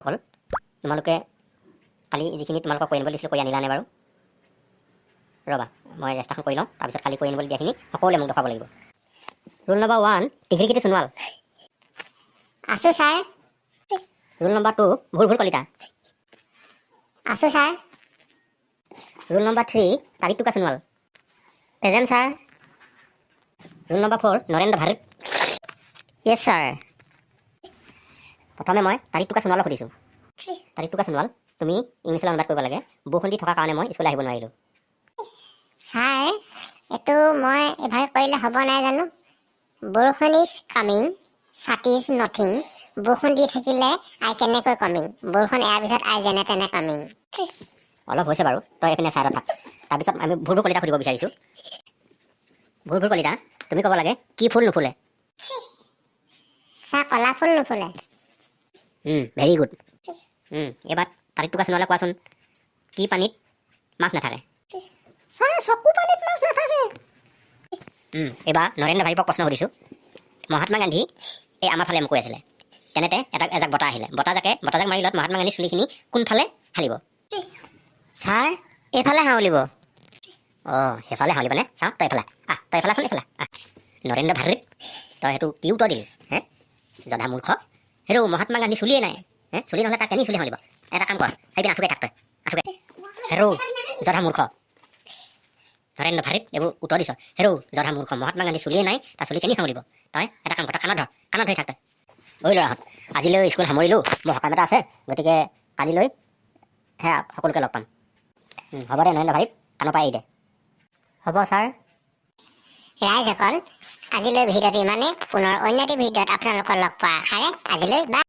হ'ল। তোমালোকে কালি যিখিনি তোমালোকক কৈ আনিব দিছিলোঁ কৈ আনিলানে বাৰু? ৰ'বা, মই ৰেষ্টাৰখন কৰি লওঁ, তাৰপিছত কালি কৈ আনিবলৈ দিয়াখিনি সকলোৱে মোক দেখুৱাব লাগিব। ৰোল নম্বৰ ওৱান টিঘিৰিকিটি সোণোৱাল আছোঁ ছাৰ। ৰোল নম্বৰ টু ভুল ভুল কলিতা। আছোঁ sir. Roll number three Tariq টুকা Sonowal present sir. Roll number four Narendra Bharat. Yes sir প্ৰথমে মই তাৰিক টুকা সোণোৱালক সুধিছোঁ। তাৰিক টুকা সোণোৱাল তুমি ইংলিছলৈ অনুবাদ কৰিব লাগে বৰষুণ দি থকাৰ কাৰণে মই স্কুললৈ আহিব নোৱাৰিলোঁ। ছাৰ এইটো মই এভাগে কৰিলে হ'ব নাই জানো? বৰষুণ ইজ কামিং ছাতি ইজ নথিং বৰষুণ দি থাকিলে আই কেনেকৈ কমিং? বৰষুণ এয়াৰ পিছত আই যেনে তেনে কামিং। অলপ হৈছে বাৰু তই এইপিনে ছাইডত থাক। তাৰপিছত আমি ভুল ভুল কলিতা সুধিব বিচাৰিছোঁ। ভুল ভুল কলিতা তুমি ক'ব লাগে কি ফুল নুফুলে? ছাৰ কলা ফুল নুফুলে। ভেৰি গুড এইবাৰ তাৰিক টুকা সোণোৱালে কোৱাচোন কি পানীত মাছ নাথাকে? ছাৰ চকু পানীত মাছ নাথাকে। এইবাৰ নৰেন্দ্ৰ ভাইপক প্ৰশ্ন সুধিছোঁ। মহাত্মা গান্ধী এই আমাৰ ফালে মুকুৱাই আছিলে। তেনেতে এটা এজাক বতাহ আহিলে। বতাহজাকে বতাহজাক মাৰি লত মহাত্মা গান্ধীৰ চুলিখিনি কোনফালে হালিব? ছাৰ এইফালে হাউলিব। অঁ সেইফালে হালিবনে চাওঁ তই এইফালে। আহ তই এইফালে আছোন এইফালে? আহ নৰেন্দ্ৰ ভাৰত তই সেইটো কি উত্তৰ দিলি হে? জধা মূৰ্খ। সেইটো মহাত্মা গান্ধী চুলিয়ে নাই। হে চুলি নহ'লে তাক কেনি চুলি হালিব এটা কাম কৰ সেইপিনে আঁঠুকে থাক তই আঁঠুকে। হেৰৌ জধা মূৰ্খ নৰেন্দ্ৰ ভাৰত এইবোৰ উত্তৰ দিছ। হেৰৌ জধা মূৰ্খ মহাত্মা গান্ধী চুলিয়ে নাই তাৰ চুলি কেনি সামৰিব? তই এটা কাম কৰ তই কাণত ধৰ কাণত ধৰি থাক তই। ঐ ল'ৰাহঁত আজিলৈ স্কুল সামৰিলোঁ মোৰ সকাম এটা আছে গতিকে কালিলৈ সেয়া সকলোকে লগ পাম। হ'ব দে নৰেন্দ্ৰ ভাৰত কাণৰ পৰা এৰি দে। হ'ব ছাৰ। ৰাইজসকল আজিলৈ ভিডিঅ'টো ইমানে পুনৰ অন্য এটি ভিডিঅ'ত আপোনালোকক লগ পোৱা আশাৰে আজিলৈ বা